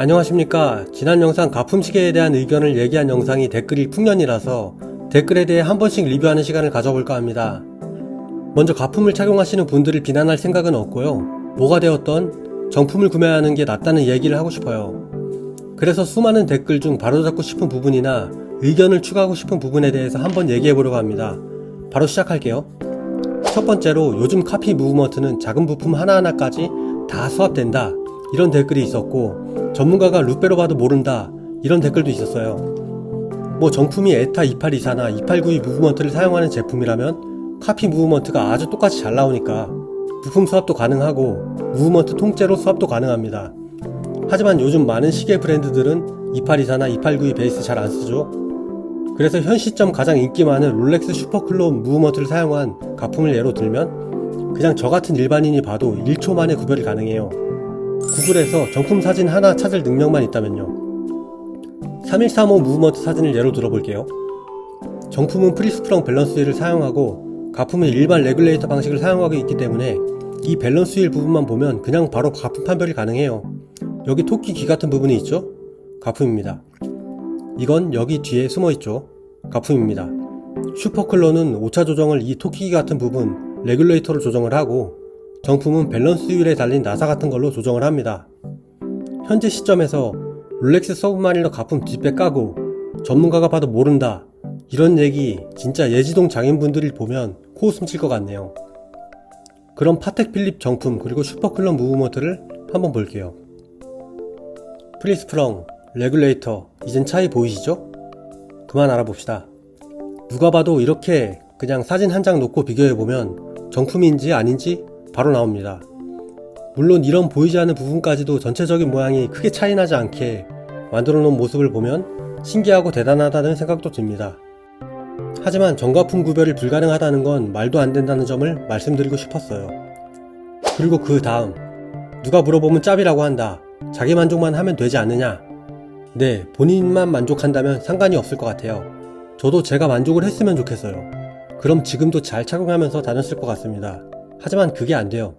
안녕하십니까. 지난 영상 가품시계에 대한 의견을 얘기한 영상이 댓글이 풍년이라서 댓글에 대해 한 번씩 리뷰하는 시간을 가져볼까 합니다. 먼저 가품을 착용하시는 분들을 비난할 생각은 없고요. 뭐가 되었던 정품을 구매하는 게 낫다는 얘기를 하고 싶어요. 그래서 수많은 댓글 중 바로잡고 싶은 부분이나 의견을 추가하고 싶은 부분에 대해서 한번 얘기해 보려고 합니다. 바로 시작할게요. 첫 번째로 요즘 카피 무브먼트는 작은 부품 하나하나까지 다 수합된다. 이런 댓글이 있었고 전문가가 루페로 봐도 모른다. 이런 댓글도 있었어요. 뭐 정품이 에타 2824나 2892 무브먼트를 사용하는 제품이라면 카피 무브먼트가 아주 똑같이 잘 나오니까 부품 수합도 가능하고 무브먼트 통째로 수합도 가능합니다. 하지만 요즘 많은 시계 브랜드들은 2824나 2892 베이스 잘 안 쓰죠. 그래서 현 시점 가장 인기 많은 롤렉스 슈퍼클론 무브먼트를 사용한 가품을 예로 들면 그냥 저 같은 일반인이 봐도 1초 만에 구별이 가능해요. 구글에서 정품 사진 하나 찾을 능력만 있다면요. 3135 무브먼트 사진을 예로 들어볼게요. 정품은 프리스프렁 밸런스 휠을 사용하고 가품은 일반 레귤레이터 방식을 사용하고 있기 때문에 이 밸런스 휠 부분만 보면 그냥 바로 가품 판별이 가능해요. 여기 토끼 귀 같은 부분이 있죠? 가품입니다. 이건 여기 뒤에 숨어 있죠. 가품입니다. 슈퍼클로는 오차 조정을 이 토끼 같은 부분 레귤레이터로 조정을 하고 정품은 밸런스 휠에 달린 나사 같은 걸로 조정을 합니다. 현재 시점에서 롤렉스 서브마리너 가품 뒷배 까고 전문가가 봐도 모른다 이런 얘기 진짜 예지동 장인분들이 보면 코웃음 칠 것 같네요. 그럼 파텍 필립 정품 그리고 슈퍼클럽 무브먼트를 한번 볼게요. 프리스프렁, 레귤레이터 이젠 차이 보이시죠? 그만 알아봅시다. 누가 봐도 이렇게 그냥 사진 한 장 놓고 비교해보면 정품인지 아닌지 바로 나옵니다. 물론 이런 보이지 않는 부분까지도 전체적인 모양이 크게 차이나지 않게 만들어 놓은 모습을 보면 신기하고 대단하다는 생각도 듭니다. 하지만 정가품 구별이 불가능하다는 건 말도 안 된다는 점을 말씀드리고 싶었어요. 그리고 그 다음 누가 물어보면 짭이라고 한다. 자기 만족만 하면 되지 않느냐? 네, 본인만 만족한다면 상관이 없을 것 같아요. 저도 제가 만족을 했으면 좋겠어요. 그럼 지금도 잘 착용하면서 다녔을 것 같습니다. 하지만 그게 안 돼요.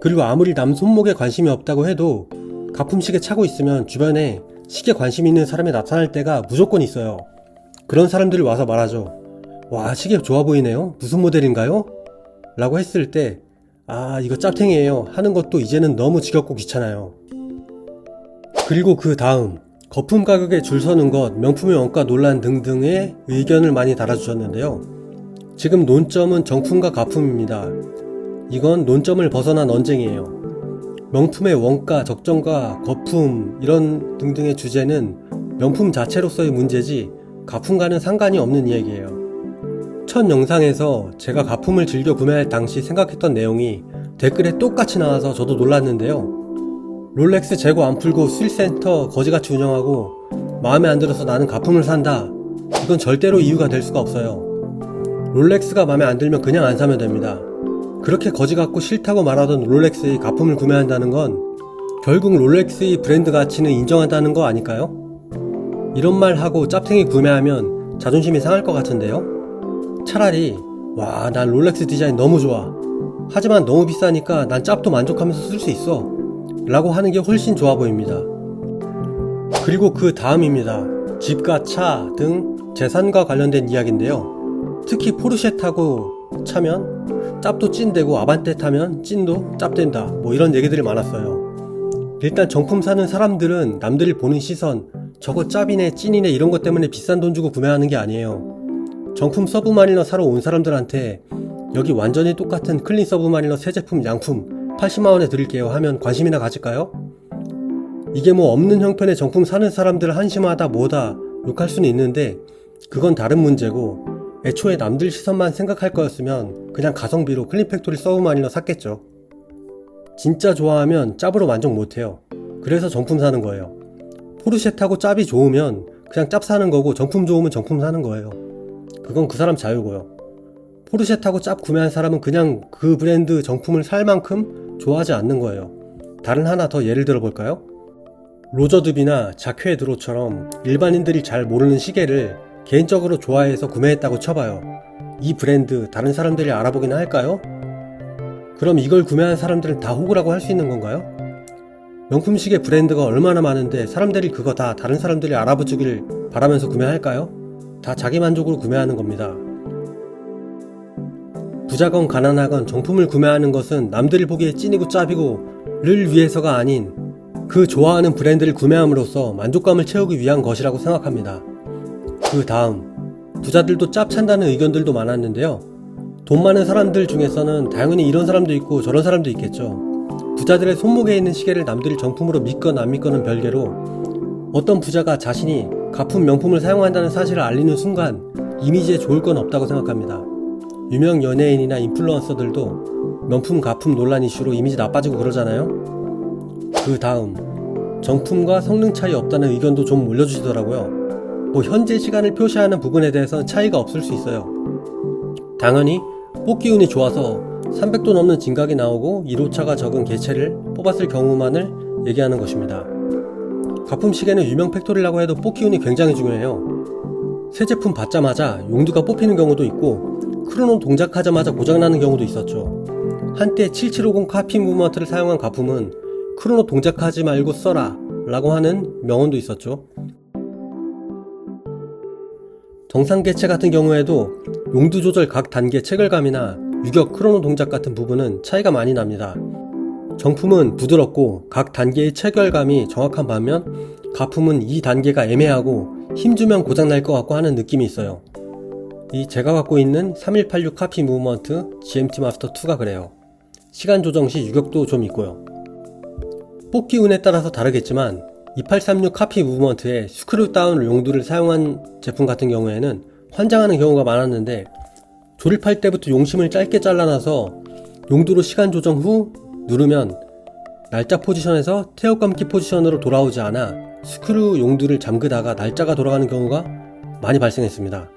그리고 아무리 남 손목에 관심이 없다고 해도 가품 시계 차고 있으면 주변에 시계 관심 있는 사람이 나타날 때가 무조건 있어요. 그런 사람들이 와서 말하죠. 와, 시계 좋아 보이네요? 무슨 모델인가요? 라고 했을 때, 아, 이거 짭탱이에요. 하는 것도 이제는 너무 지겹고 귀찮아요. 그리고 그 다음, 거품 가격에 줄 서는 것, 명품의 원가 논란 등등의 의견을 많이 달아주셨는데요. 지금 논점은 정품과 가품입니다. 이건 논점을 벗어난 언쟁이에요. 명품의 원가, 적정가, 거품 이런 등등의 주제는 명품 자체로서의 문제지 가품과는 상관이 없는 이야기예요. 첫 영상에서 제가 가품을 즐겨 구매할 당시 생각했던 내용이 댓글에 똑같이 나와서 저도 놀랐는데요. 롤렉스 재고 안 풀고 수일센터 거지같이 운영하고 마음에 안 들어서 나는 가품을 산다. 이건 절대로 이유가 될 수가 없어요. 롤렉스가 마음에 안 들면 그냥 안 사면 됩니다. 그렇게 거지 같고 싫다고 말하던 롤렉스의 가품을 구매한다는 건 결국 롤렉스의 브랜드 가치는 인정한다는 거 아닐까요? 이런 말 하고 짭탱이 구매하면 자존심이 상할 것 같은데요? 차라리 와, 난 롤렉스 디자인 너무 좋아. 하지만 너무 비싸니까 난 짭도 만족하면서 쓸 수 있어. 라고 하는 게 훨씬 좋아 보입니다. 그리고 그 다음입니다. 집과 차 등 재산과 관련된 이야기인데요. 특히 포르쉐 타고 차면 짭도 찐되고 아반떼 타면 찐도 짭된다. 뭐 이런 얘기들이 많았어요. 일단 정품 사는 사람들은 남들이 보는 시선, 저거 짭이네, 찐이네 이런 것 때문에 비싼 돈 주고 구매하는 게 아니에요. 정품 서브마리너 사러 온 사람들한테 여기 완전히 똑같은 클린 서브마리너 새 제품 양품 80만원에 드릴게요 하면 관심이나 가질까요? 이게 뭐 없는 형편의 정품 사는 사람들 한심하다 뭐다 욕할 수는 있는데 그건 다른 문제고 애초에 남들 시선만 생각할 거였으면 그냥 가성비로 클린팩토리 서브마리너 샀겠죠. 진짜 좋아하면 짭으로 만족 못해요. 그래서 정품 사는 거예요. 포르쉐 타고 짭이 좋으면 그냥 짭 사는 거고 정품 좋으면 정품 사는 거예요. 그건 그 사람 자유고요. 포르쉐 타고 짭 구매한 사람은 그냥 그 브랜드 정품을 살 만큼 좋아하지 않는 거예요. 다른 하나 더 예를 들어 볼까요? 로저드비나 자쾌 드로처럼 일반인들이 잘 모르는 시계를 개인적으로 좋아해서 구매했다고 쳐봐요. 이 브랜드 다른 사람들이 알아보기나 할까요? 그럼 이걸 구매한 사람들은 다 호구라고 할 수 있는 건가요? 명품 시계 브랜드가 얼마나 많은데 사람들이 그거 다 다른 사람들이 알아보주길 바라면서 구매할까요? 다 자기 만족으로 구매하는 겁니다. 부자건 가난하건 정품을 구매하는 것은 남들이 보기에 찐이고 짭이고를 위해서가 아닌 그 좋아하는 브랜드를 구매함으로써 만족감을 채우기 위한 것이라고 생각합니다. 그 다음, 부자들도 짭찬다는 의견들도 많았는데요. 돈 많은 사람들 중에서는 당연히 이런 사람도 있고 저런 사람도 있겠죠. 부자들의 손목에 있는 시계를 남들이 정품으로 믿건 안 믿건은 별개로 어떤 부자가 자신이 가품 명품을 사용한다는 사실을 알리는 순간 이미지에 좋을 건 없다고 생각합니다. 유명 연예인이나 인플루언서들도 명품 가품 논란 이슈로 이미지 나빠지고 그러잖아요. 그 다음 정품과 성능 차이 없다는 의견도 좀 올려주시더라고요. 뭐 현재 시간을 표시하는 부분에 대해서는 차이가 없을 수 있어요. 당연히 뽑기 운이 좋아서 300도 넘는 진각이 나오고 1호차가 적은 개체를 뽑았을 경우만을 얘기하는 것입니다. 가품 시계는 유명 팩토리라고 해도 뽑기 운이 굉장히 중요해요. 새 제품 받자마자 용두가 뽑히는 경우도 있고 크로노 동작하자마자 고장나는 경우도 있었죠. 한때 7750 카피 무브먼트를 사용한 가품은 크로노 동작하지 말고 써라 라고 하는 명언도 있었죠. 정상 개체 같은 경우에도 용두 조절 각 단계 체결감이나 유격 크로노 동작 같은 부분은 차이가 많이 납니다. 정품은 부드럽고 각 단계의 체결감이 정확한 반면 가품은 이 단계가 애매하고 힘주면 고장날 것 같고 하는 느낌이 있어요. 이 제가 갖고 있는 3186 카피 무브먼트 GMT 마스터 2가 그래요. 시간 조정 시 유격도 좀 있고요. 뽑기 운에 따라서 다르겠지만 2836 카피 무브먼트에 스크류 다운 용두를 사용한 제품 같은 경우에는 환장하는 경우가 많았는데 조립할 때부터 용심을 짧게 잘라놔서 용두로 시간 조정 후 누르면 날짜 포지션에서 태엽 감기 포지션으로 돌아오지 않아 스크류 용두를 잠그다가 날짜가 돌아가는 경우가 많이 발생했습니다.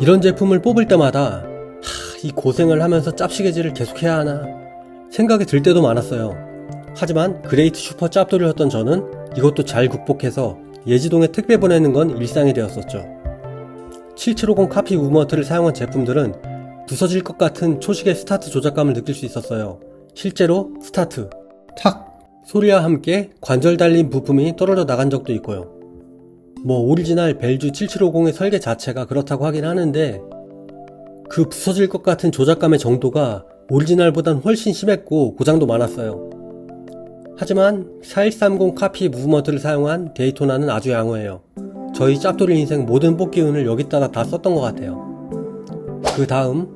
이런 제품을 뽑을 때마다 하, 이 고생을 하면서 짭시게질을 계속해야 하나 생각이 들 때도 많았어요. 하지만 그레이트 슈퍼 짭돌이였던 저는 이것도 잘 극복해서 예지동에 택배 보내는 건 일상이 되었었죠. 7750 카피 우머트를 사용한 제품들은 부서질 것 같은 초식의 스타트 조작감을 느낄 수 있었어요. 실제로 스타트, 탁 소리와 함께 관절 달린 부품이 떨어져 나간 적도 있고요. 뭐 오리지널 벨주 7750의 설계 자체가 그렇다고 하긴 하는데 그 부서질 것 같은 조작감의 정도가 오리지널보단 훨씬 심했고 고장도 많았어요. 하지만 4130 카피 무브먼트를 사용한 데이토나는 아주 양호해요. 저희 짭돌이 인생 모든 뽑기 운을 여기다가 다 썼던 것 같아요. 그 다음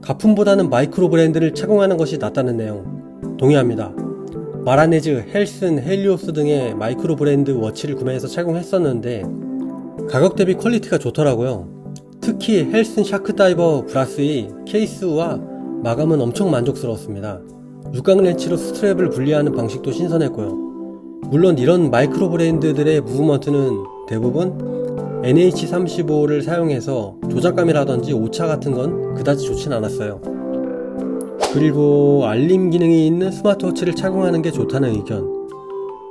가품보다는 마이크로 브랜드를 착용하는 것이 낫다는 내용 동의합니다. 마라네즈, 헬슨, 헬리오스 등의 마이크로 브랜드 워치를 구매해서 착용했었는데 가격 대비 퀄리티가 좋더라고요. 특히 헬슨 샤크 다이버 브라스의 케이스와 마감은 엄청 만족스러웠습니다. 육각 렌치로 스트랩을 분리하는 방식도 신선했고요. 물론 이런 마이크로 브랜드들의 무브먼트는 대부분 NH35를 사용해서 조작감이라든지 오차 같은 건 그다지 좋진 않았어요. 그리고 알림 기능이 있는 스마트워치를 착용하는 게 좋다는 의견.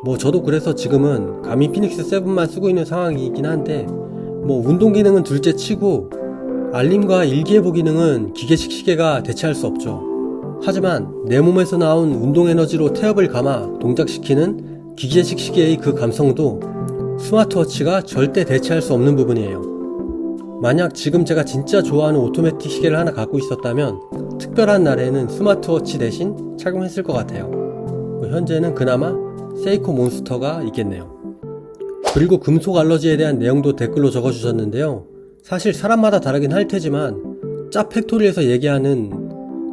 뭐 저도 그래서 지금은 가미 피닉스 7만 쓰고 있는 상황이긴 한데 뭐 운동 기능은 둘째 치고 알림과 일기예보 기능은 기계식 시계가 대체할 수 없죠. 하지만 내 몸에서 나온 운동 에너지로 태엽을 감아 동작시키는 기계식 시계의 그 감성도 스마트워치가 절대 대체할 수 없는 부분이에요. 만약 지금 제가 진짜 좋아하는 오토매틱 시계를 하나 갖고 있었다면 특별한 날에는 스마트워치 대신 착용했을 것 같아요. 뭐 현재는 그나마 세이코 몬스터가 있겠네요. 그리고 금속 알러지에 대한 내용도 댓글로 적어주셨는데요. 사실 사람마다 다르긴 할 테지만 짭 팩토리에서 얘기하는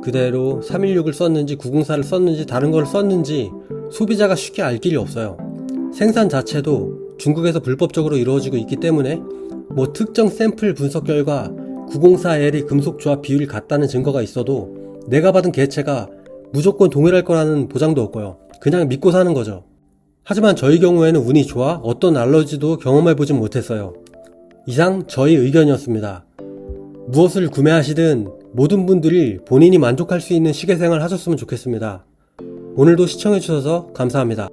그대로 316을 썼는지 904를 썼는지 다른 걸 썼는지 소비자가 쉽게 알 길이 없어요. 생산 자체도 중국에서 불법적으로 이루어지고 있기 때문에 뭐 특정 샘플 분석 결과 904L이 금속 조합 비율이 같다는 증거가 있어도 내가 받은 개체가 무조건 동일할 거라는 보장도 없고요. 그냥 믿고 사는 거죠. 하지만 저희 경우에는 운이 좋아 어떤 알러지도 경험해보진 못했어요. 이상 저희 의견이었습니다. 무엇을 구매하시든 모든 분들이 본인이 만족할 수 있는 시계 생활 하셨으면 좋겠습니다. 오늘도 시청해주셔서 감사합니다.